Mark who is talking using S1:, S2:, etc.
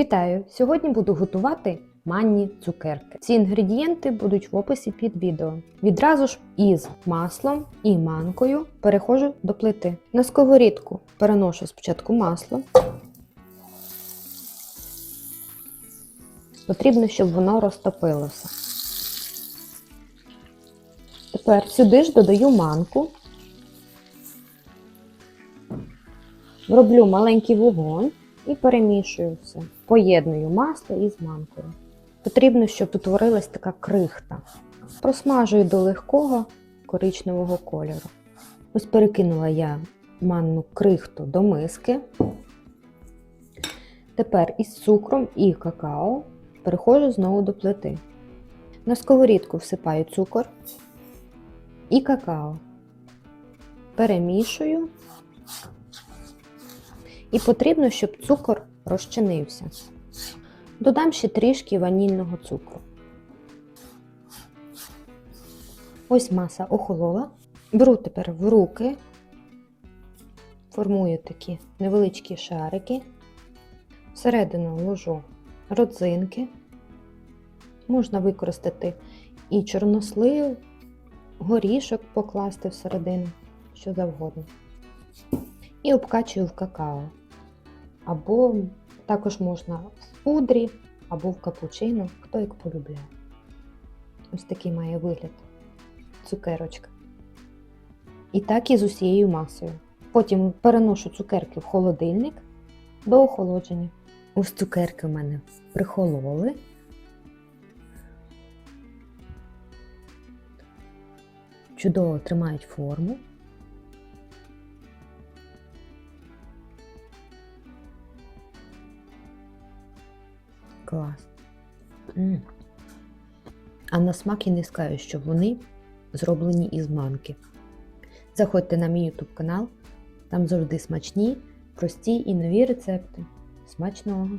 S1: Вітаю! Сьогодні буду готувати манні цукерки. Ці інгредієнти будуть в описі під відео. Відразу ж із маслом і манкою переходжу до плити. На сковорідку переношу спочатку масло. Потрібно, щоб воно розтопилося. Тепер сюди ж додаю манку. Роблю маленький вогонь і перемішую все. Поєдную масло із манкою. Потрібно, щоб утворилась така крихта. Просмажую до легкого коричневого кольору. Ось перекинула я манну крихту до миски. Тепер із цукром і какао переходжу знову до плити. На сковорідку всипаю цукор і какао. Перемішую. І потрібно, щоб цукор розчинився. Додам ще трішки ванільного цукру. Ось маса охолола. Беру тепер в руки, формую такі невеличкі шарики. Всередину ложу родзинки. Можна використати і чорнослив, горішок покласти всередину, що завгодно. І обкачую в какао. Або також можна в пудрі, або в капучино, хто як полюбляє. Ось такий має вигляд цукерочка. І так і з усією масою. Потім переношу цукерки в холодильник до охолодження. Ось цукерки в мене прихололи. Чудово тримають форму. Клас. М. А на смак я не скажу, що вони зроблені із манки. Заходьте на мій YouTube канал, там завжди смачні, прості і нові рецепти. Смачного!